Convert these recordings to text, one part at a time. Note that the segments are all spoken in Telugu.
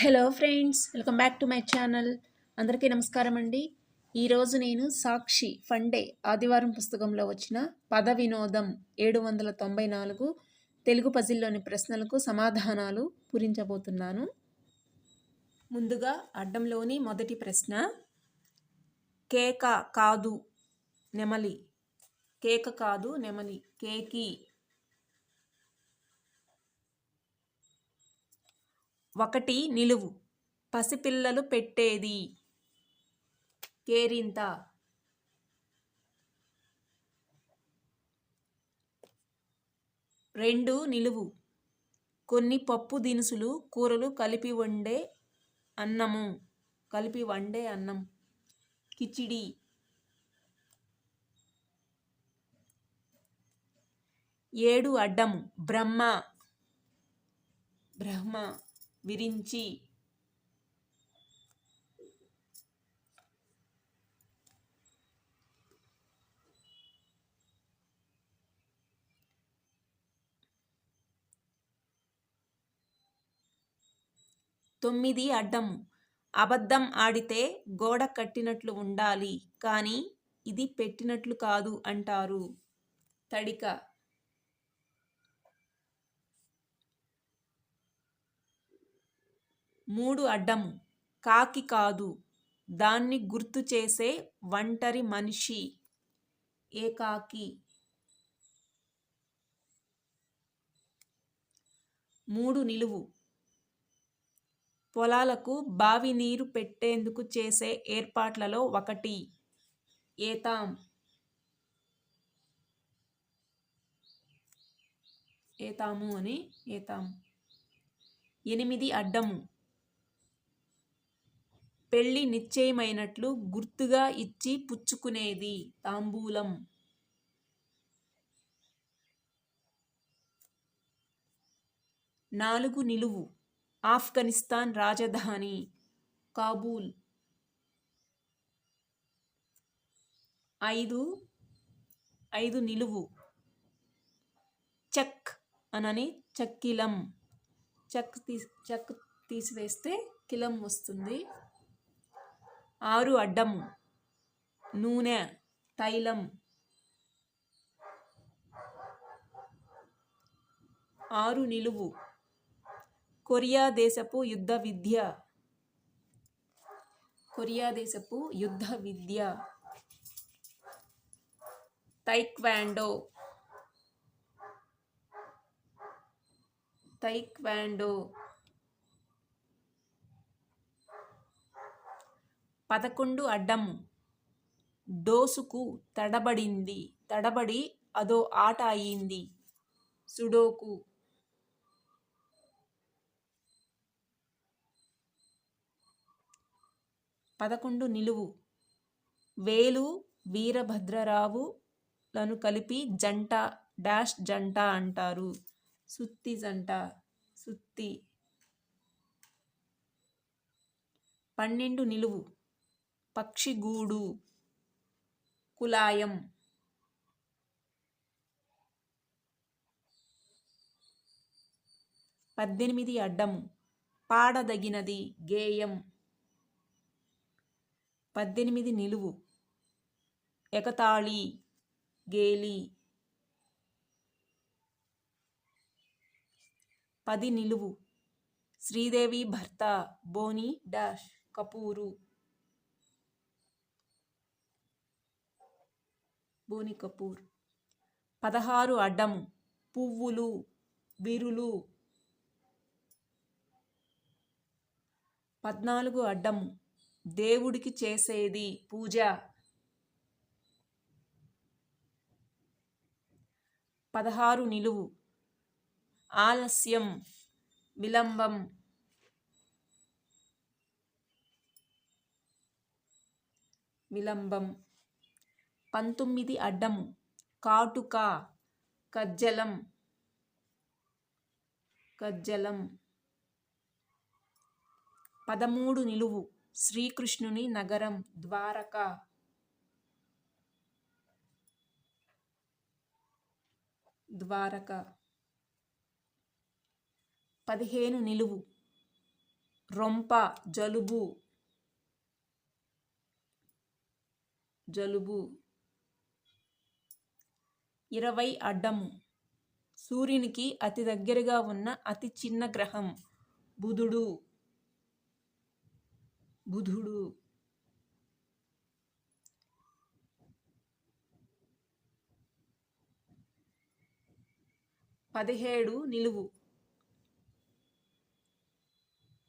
Hello friends welcome back to my channel. అందరికీ నమస్కారం అండి. ఈరోజు నేను సాక్షి ఫండే ఆదివారం పుస్తకంలో వచ్చిన పద వినోదం ఏడు వందల తొంభై నాలుగు తెలుగు పజిల్లోని ప్రశ్నలకు సమాధానాలు పూరించబోతున్నాను. ముందుగా అడ్డంలోని మొదటి ప్రశ్న కేక కాదు నెమలి. కేక కాదు నెమలి. కేకి ఒకటి నిలువు. పసిపిల్లలు పెట్టేది. కేరింత. రెండు నిలువు. కొన్ని పప్పు దినుసులు కూరలు కలిపి వండే అన్నము. కలిపి వండే అన్నం. కిచిడి. ఏడు అడ్డము. బ్రహ్మ. బ్రహ్మ. విరించి. తొమ్మిది అడ్డం. అబద్ధం ఆడితే గోడ కట్టినట్లు ఉండాలి కానీ ఇది పెట్టినట్లు కాదు అంటారు. తడిక. మూడు అడ్డం కాకి కాదు. దాన్ని గుర్తు చేసే ఒంటరి మనిషి. ఏకాకి మూడు నిలువు. పొలాలకు బావి నీరు పెట్టేందుకు చేసే ఏర్పాట్లలో ఒకటి. ఏతాం. ఏతాము అని ఏతాం. ఎనిమిది అడ్డము. పెళ్ళి నిశ్చయమైనట్లు గుర్తుగా ఇచ్చి పుచ్చుకునేది తాంబూలం. నాలుగు నిలువు. ఆఫ్ఘనిస్తాన్ రాజధాని కాబూల్. ఐదు ఐదు నిలువు. చెక్ అనని చక్కిలం. చక్ తీ చక్ తీసివేస్తే కిలం వస్తుంది. ఆరు అడ్డము నూనె తైలం. ఆరు నిలువు కొరియా దేశపు యుద్ధ విద్య. కొరియా దేశపు యుద్ధ విద్య. తైక్వాండో. తైక్వాండో. పదకొండు అడ్డం డోసుకు తడబడింది. తడబడి అదో ఆట అయింది. సుడోకు. పదకొండు నిలువు. వేలు వీరభద్రరావులను కలిపి జంట డాష్ జంట అంటారు. సుత్తి జంట. సుత్తి. పన్నెండు నిలువు. పక్షిగూడు కులాయం. పద్దెనిమిది అడ్డము పాడదగినది గేయం. పద్దెనిమిది నిలువు ఎకతాళి గేలి. పది నిలువు శ్రీదేవి భర్త బోని డాష్ కపూరు. బోని కపూర్. పదహారు అడ్డం పువ్వులు విరులు. పద్నాలుగు అడ్డం దేవుడికి చేసేది పూజ. పదహారు నిలువు ఆలస్యం విలంబం. విలంబం. పంతొమ్మిది అడ్డం. కాటుక. కజ్జలం. కజ్జలం. పదమూడు నిలువు. శ్రీకృష్ణుని నగరం. ద్వారక. ద్వారక. పదిహేను నిలువు. రొంప. జలుబు. జలుబు. ఇరవై అడ్డము. సూర్యునికి అతి దగ్గరగా ఉన్న అతి చిన్న గ్రహం బుధుడు. బుధుడు. పదిహేడు నిలువు.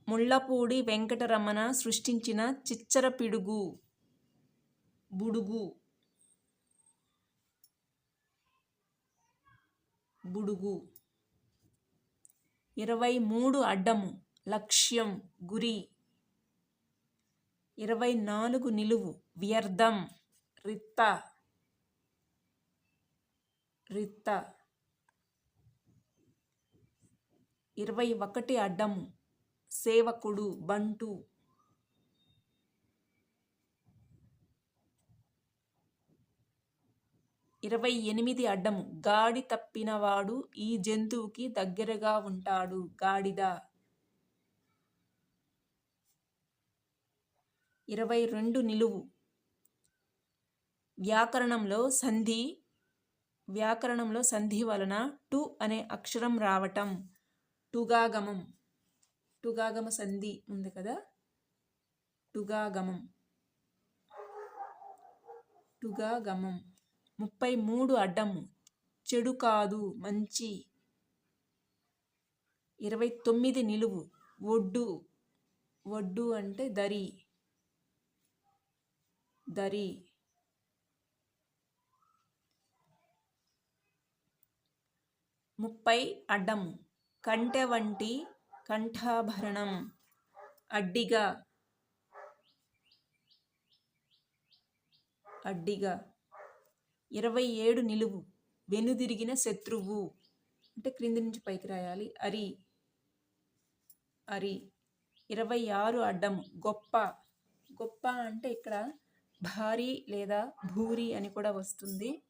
ముళ్ళపూడి వెంకటరమణ సృష్టించిన చిచ్చర పిడుగు. బుడుగు. బుడుగు. ఇరవై మూడు అడ్డము లక్ష్యం గురి. ఇరవై నాలుగు నిలువు వ్యర్థం రిత్త. రిత్త. ఇరవై ఒకటి అడ్డము సేవకుడు బంటు. ఇరవై ఎనిమిది అడ్డము. గాడి తప్పినవాడు ఈ జంతువుకి దగ్గరగా ఉంటాడు. గాడిద. ఇరవై రెండు నిలువు. వ్యాకరణంలో సంధి వ్యాకరణంలో సంధి వలన టు అనే అక్షరం రావటం. టుగాగమం. టుగాగమ సంధి ఉంది కదా? టుగాగమం. టుగాగమం. ముప్పై మూడు అడ్డము. చెడు కాదు మంచి. ఇరవై తొమ్మిది నిలువు. ఒడ్డు. ఒడ్డు అంటే దరి. దరి. ముప్పై అడ్డం కంటె వంటి కంఠాభరణం. అడ్డిగా. అడ్డిగా. ఇరవై ఏడు నిలువు వెనుదిరిగిన శత్రువు. అంటే క్రింది నుంచి పైకి రాయాలి. అరి అరి. ఇరవై ఆరు అడ్డం గొప్ప. గొప్ప అంటే ఇక్కడ భారీ లేదా భూరి అని కూడా వస్తుంది.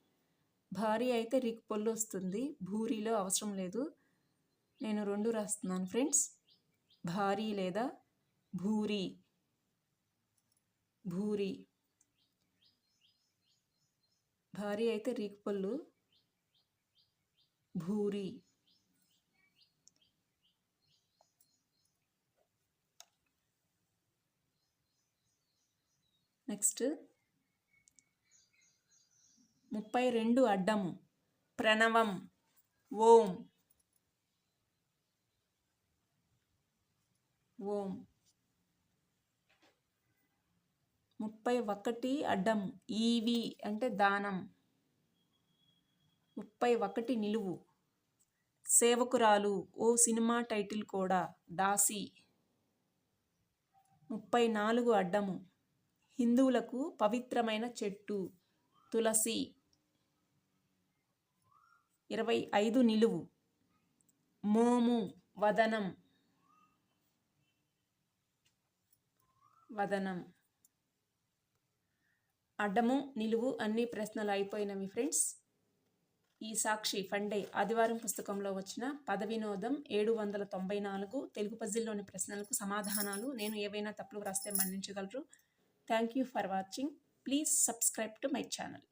భారీ అయితే రిక్ పొల్లు వస్తుంది. భూరిలో అవసరం లేదు. నేను రెండు రాస్తున్నాను ఫ్రెండ్స్. భారీ లేదా భూరి. భూరి. భారీ అయితే రీకుపళ్ళు భూరి. నెక్స్ట్ ముప్పై రెండు అడ్డము ప్రణవం ఓం. ఓం. ముప్పై ఒకటి అడ్డం ఈవి అంటే దానం. ముప్పై ఒకటి నిలువు. సేవకురాలు ఓ సినిమా టైటిల్ కూడా దాసి. ముప్పై నాలుగు అడ్డము. హిందువులకు పవిత్రమైన చెట్టు తులసి. ఇరవై ఐదు నిలువు. మోము వదనం. వదనం. అడ్డము నిలువు అన్ని ప్రశ్నలు అయిపోయినవి ఫ్రెండ్స్. ఈ సాక్షి ఫండే ఆదివారం పుస్తకంలో వచ్చిన పద వినోదం ఏడు వందల తొంభై నాలుగు తెలుగు పజిల్లోని ప్రశ్నలకు సమాధానాలు నేను ఏవైనా తప్పులు వ్రాస్తే మన్నించగలరు. Thank you for watching. Please subscribe to my channel.